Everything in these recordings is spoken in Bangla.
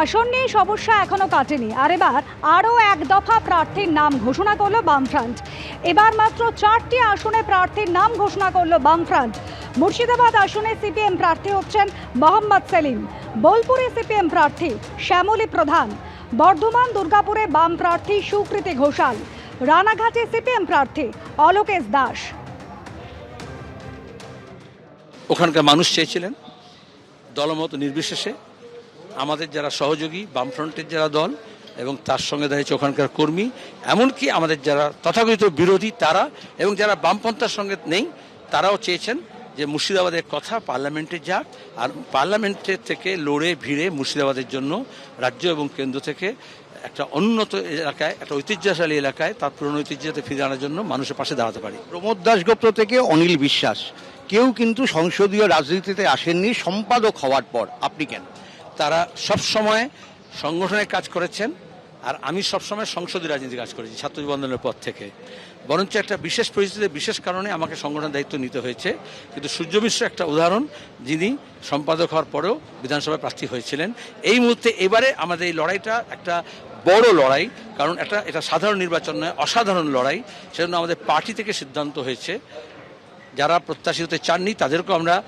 আসন নিয়ে সমস্যা এখনও কাটেনি। আর এবার আরও এক দফা প্রার্থীর নাম ঘোষণা করল বামফ্রন্ট। এবার মাত্র চারটি আসনে প্রার্থীর নাম ঘোষণা করল বামফ্রন্ট। মুর্শিদাবাদ আসনে সিপিএম প্রার্থী হচ্ছেন মোহাম্মদ সেলিম। বোলপুরে সিপিএম প্রার্থী শ্যামলী প্রধান। বর্ধমান, দুর্গাপুরে বাম প্রার্থী সুকৃতি ঘোষাল। রানাঘাটে সিপিএম প্রার্থী অলোকেশ দাস। ওখানকার মানুষ চেয়েছিলেন দলমত নির্বিশেষে। আমাদের যারা সহযোগী, বামফ্রন্টের যারা দল এবং তার সঙ্গে দাঁড়িয়েছে ওখানকার কর্মী, এমনকি আমাদের যারা তথাকথিত বিরোধী তারা এবং যারা বামপন্থার সঙ্গে নেই, তারাও চেয়েছেন যে মুর্শিদাবাদের কথা পার্লামেন্টে যাক আর পার্লামেন্টের থেকে লড়ে ভিড়ে মুর্শিদাবাদের জন্য রাজ্য এবং কেন্দ্র থেকে একটা উন্নত এলাকায়, একটা ঐতিহ্যশালী এলাকায়, তার পুরনো ঐতিহ্যতে ফিরে আনার জন্য মানুষের পাশে দাঁড়াতে পারি। প্রমোদ দাশগুপ্ত থেকে অনিল বিশ্বাস। কেউ কিন্তু সংসদীয় রাজনীতিতে আসেননি, সম্পাদক হওয়ার পর। আপনি কেন? তারা সব সময় সংগঠনের কাজ করেছেন, আর আমি সবসময় সংসদীয় রাজনীতি কাজ করেছি, ছাত্র বন্ধনের পর থেকে। বরঞ্চ একটা বিশেষ পরিস্থিতিতে, বিশেষ কারণে আমাকে সংগঠন দায়িত্ব নিতে হয়েছে। কিন্তু সূর্য মিশ্র একটা উদাহরণ, যিনি সম্পাদক হওয়ার পরেও বিধানসভায় প্রার্থী হয়েছিলেন। এই মুহূর্তে এবারে আমাদের এই লড়াইটা একটা বড় লড়াই, কারণ এটা এটা সাধারণ নির্বাচন নয়, অসাধারণ লড়াই। সেজন্য আমাদের পার্টি থেকে সিদ্ধান্ত হয়েছে। যারা প্রত্যাশী হতে চাননি, তাদেরকেও আমরা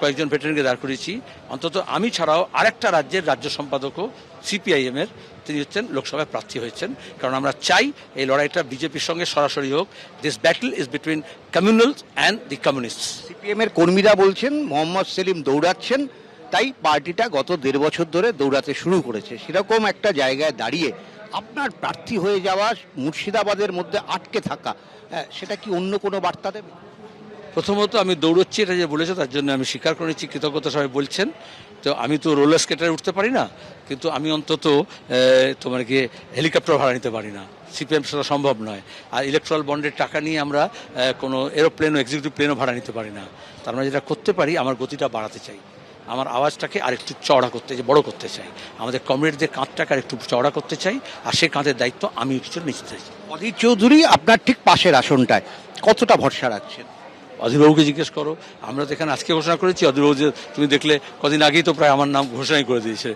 কয়েকজন ভেটারেনকে দাঁড় করেছি অন্তত আমি ছাড়াও আরেকটা রাজ্যের রাজ্য সম্পাদকও সিপিআইএম এর তিনি হচ্ছেন লোকসভায় প্রার্থী হয়েছেন। কারণ আমরা চাই এই লড়াইটা বিজেপির সঙ্গে সরাসরি হোক। This battle is between communal and the communist CPM এর কর্মীরা বলছেন, মোহাম্মদ সেলিম দৌড়াচ্ছেন, তাই পার্টিটা গত দেড় বছর ধরে দৌড়াতে শুরু করেছে। সেরকম একটা জায়গায় দাঁড়িয়ে আপনার প্রার্থী হয়ে যাওয়া মুর্শিদাবাদের মধ্যে আটকে থাকা সেটা কি অন্য কোনো বার্তা দেবে? প্রথমত আমি দৌড়চ্ছি, এটা যে বলেছ তার জন্য আমি স্বীকার করে নিচ্ছি কৃতজ্ঞতা সবাই বলছেন। তো আমি তো রোলার স্কেটারে উঠতে পারি না, কিন্তু আমি অন্তত তোমার কি হেলিকপ্টার ভাড়া নিতে পারি না। সিপিএম সেটা সম্ভব নয়। আর ইলেকট্রাল বন্ডের টাকা নিয়ে আমরা কোনো এরোপ্লেনও এক্সিকিউটিভ প্লেনও ভাড়া নিতে পারি না। তার মানে যেটা করতে পারি, আমার গতিটা বাড়াতে চাই। আমার আওয়াজটাকে আরেকটু চওড়া করতে চাই বড় করতে চাই। আমাদের কমরেডদের কাঁধটাকে আরেকটু চওড়া করতে চাই, আর সেই কাঁধের দায়িত্ব আমি কিছু নিতে চাই অধীর চৌধুরী, আপনার ঠিক পাশের আসনটায় কতটা ভরসা রাখছেন? অধীরবাবুকে জিজ্ঞেস করো। আমরা তো এখানে আজকে ঘোষণা করেছি অধীরবাবু যে তুমি দেখলে কদিন আগেই তো প্রায় আমার নাম ঘোষণাই করে দিয়েছে।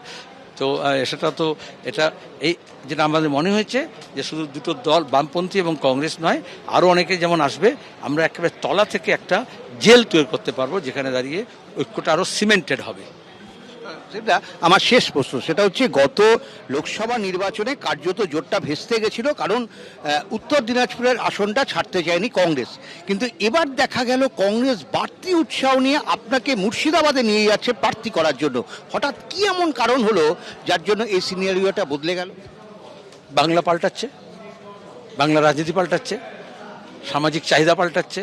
তো সেটা তো, এটা, এই যেটা আমাদের মনে হয়েছে যে শুধু দুটো দল, বামপন্থী এবং কংগ্রেস নয় আরও অনেকে যেমন আসবে, আমরা একেবারে তলা থেকে একটা জেল তৈরি করতে পারব, যেখানে দাঁড়িয়ে ঐক্যটা আরও সিমেন্টেড হবে। সেটা আমার শেষ প্রশ্ন। সেটা হচ্ছে গত লোকসভা নির্বাচনে কার্যত জোটটা ভেস্তে গেছিল কারণ উত্তর দিনাজপুরের আসনটা ছাড়তে চায়নি কংগ্রেস। কিন্তু এবার দেখা গেল কংগ্রেস বাড়তি উৎসাহ নিয়ে আপনাকে মুর্শিদাবাদে নিয়ে যাচ্ছে প্রার্থী করার জন্য। হঠাৎ কি এমন কারণ হলো যার জন্য এই সিনিয়রিওটা বদলে গেল? বাংলা পাল্টাচ্ছে, বাংলা রাজনীতি পাল্টাচ্ছে, সামাজিক চাহিদা পাল্টাচ্ছে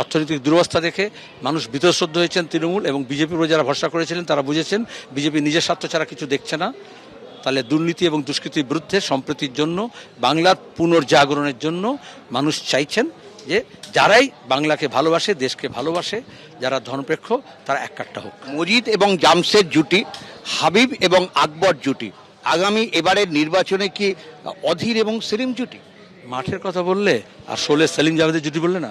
অর্থনৈতিক দুরবস্থা দেখে মানুষ বিতশ্রদ্ধ হয়েছেন তৃণমূল এবং বিজেপির উপর যারা ভরসা করেছিলেন তারা বুঝেছেন বিজেপি নিজের স্বার্থ ছাড়া কিছু দেখছে না। তাহলে দুর্নীতি এবং দুষ্কৃতির বিরুদ্ধে সম্প্রতির জন্য বাংলার পুনর্জাগরণের জন্য মানুষ চাইছেন যে যারাই বাংলাকে ভালোবাসে দেশকে ভালোবাসে যারা ধর্মপেক্ষ তারা এক কাট্টা হোক। মজিদ এবং জামসের জুটি হাবিব এবং আকবর জুটি আগামী এবারের নির্বাচনে কি অধীর এবং সেলিম জুটি? মাঠের কথা বললে আর শোলে সেলিম জাভেদের জুটি বললে না?